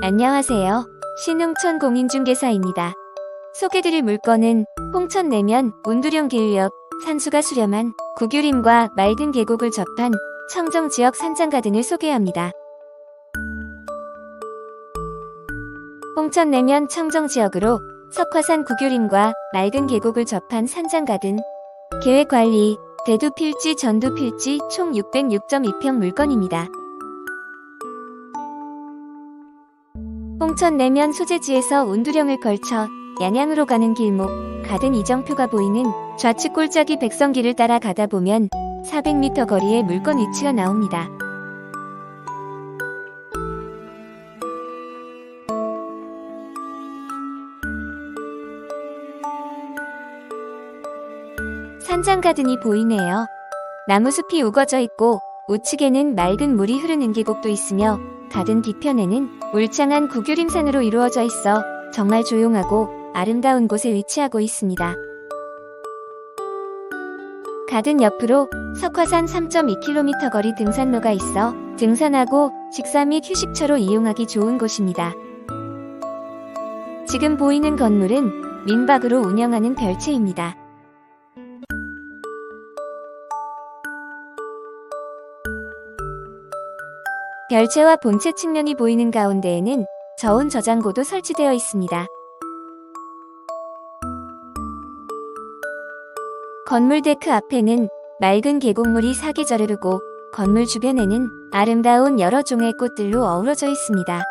안녕하세요. 신흥촌 공인중개사입니다. 소개드릴 물건은 홍천 내면 운두령 길역 산수가 수렴한 구규림과 맑은 계곡을 접한 청정 지역 산장가든을 소개합니다. 홍천 내면 청정 지역으로 석화산 구규림과 맑은 계곡을 접한 산장가든 계획관리 대두 필지 전두 필지 총 606.2평 물건입니다. 홍천 내면 소재지에서 운두령을 걸쳐 양양으로 가는 길목 가든 이정표가 보이는 좌측 골짜기 백성길을 따라 가다 보면 400m 거리에 물건 위치가 나옵니다. 산장 가든이 보이네요. 나무숲이 우거져 있고 우측에는 맑은 물이 흐르는 계곡도 있으며 가든 뒤편에는 울창한 구규림산으로 이루어져 있어 정말 조용하고 아름다운 곳에 위치하고 있습니다. 가든 옆으로 석화산 3.2km 거리 등산로가 있어 등산하고 식사 및 휴식처로 이용하기 좋은 곳입니다. 지금 보이는 건물은 민박으로 운영하는 별채입니다. 별채와 본체 측면이 보이는 가운데에는 저온 저장고도 설치되어 있습니다. 건물 데크 앞에는 맑은 계곡물이 사계절 흐르고 건물 주변에는 아름다운 여러 종의 꽃들로 어우러져 있습니다.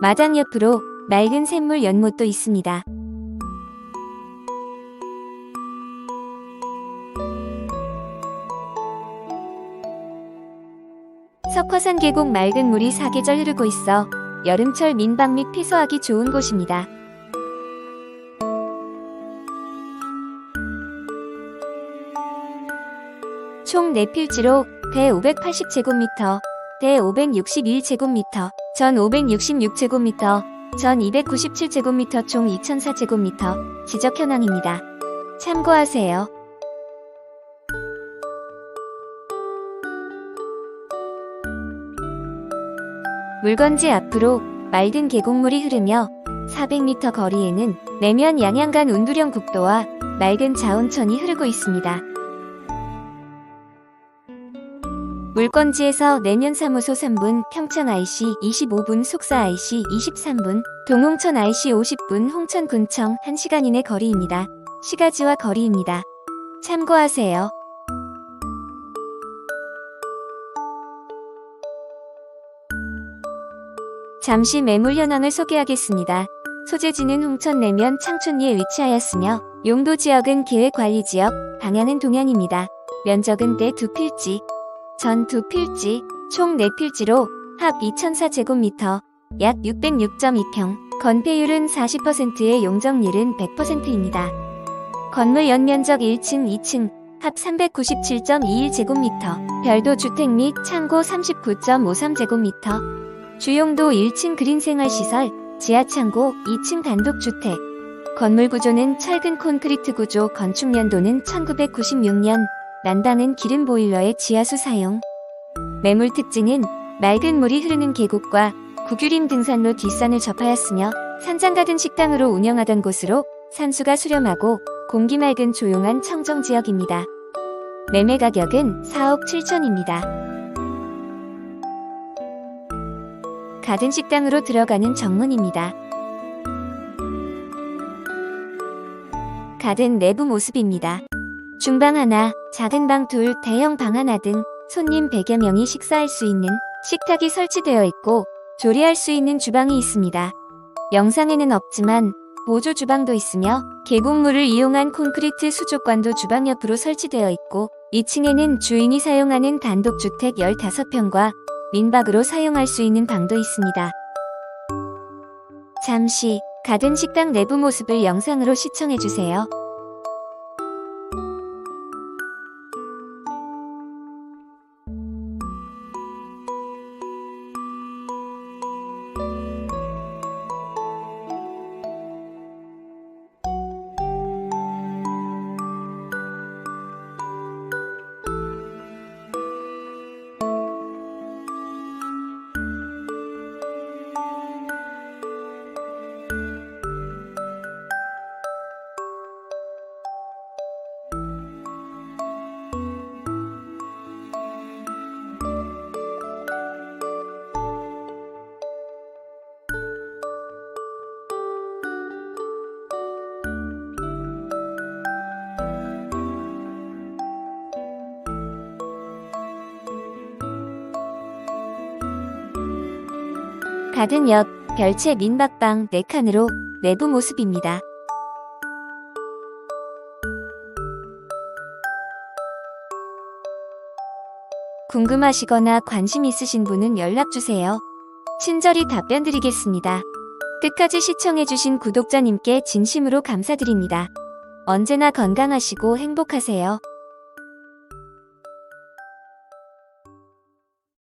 마당 옆으로 맑은 샘물 연못도 있습니다. 석화산 계곡 맑은 물이 사계절 흐르고 있어 여름철 민박 및 피서하기 좋은 곳입니다. 총 4필지로 대 580제곱미터, 대 561제곱미터, 전 566제곱미터, 전 297제곱미터 총 2004제곱미터 지적 현황입니다. 참고하세요. 물건지 앞으로 맑은 계곡물이 흐르며 400m 거리에는 내면 양양간 운두령 국도와 맑은 자운천이 흐르고 있습니다. 물건지에서 내면 사무소 3분, 평창 IC 25분, 속사 IC 23분, 동홍천 IC 50분, 홍천군청 1시간 이내 거리입니다. 시가지와 거리입니다. 참고하세요. 잠시 매물 현황을 소개하겠습니다. 소재지는 홍천 내면 창촌리에 위치하였으며 용도 지역은 계획관리지역, 방향은 동향입니다. 면적은 대 두 필지, 전 두 필지, 총 4필지로 합 2004제곱미터, 약 606.2평, 건폐율은 40%의 용적률은 100%입니다. 건물 연면적 1층, 2층, 합 397.21제곱미터, 별도 주택 및 창고 39.53제곱미터, 주용도 1층 그린생활시설, 지하창고 2층 단독주택. 건물 구조는 철근 콘크리트 구조, 건축 연도는 1996년, 난방은 기름 보일러의 지하수 사용. 매물 특징은 맑은 물이 흐르는 계곡과 구규림 등산로 뒷산을 접하였으며 산장 가든 식당으로 운영하던 곳으로 산수가 수렴하고 공기 맑은 조용한 청정 지역입니다. 매매 가격은 4억 7천입니다. 가든 식당으로 들어가는 정문입니다. 가든 내부 모습입니다. 중방 하나, 작은 방 둘, 대형 방 하나 등 손님 100여 명이 식사할 수 있는 식탁이 설치되어 있고 조리할 수 있는 주방이 있습니다. 영상에는 없지만 보조 주방도 있으며 계곡물을 이용한 콘크리트 수족관도 주방 옆으로 설치되어 있고 2층에는 주인이 사용하는 단독주택 15평과 민박으로 사용할 수 있는 방도 있습니다. 잠시 가든 식당 내부 모습을 영상으로 시청해주세요. 가든 옆 별채 민박방 4칸으로 내부 모습입니다. 궁금하시거나 관심 있으신 분은 연락주세요. 친절히 답변 드리겠습니다. 끝까지 시청해주신 구독자님께 진심으로 감사드립니다. 언제나 건강하시고 행복하세요.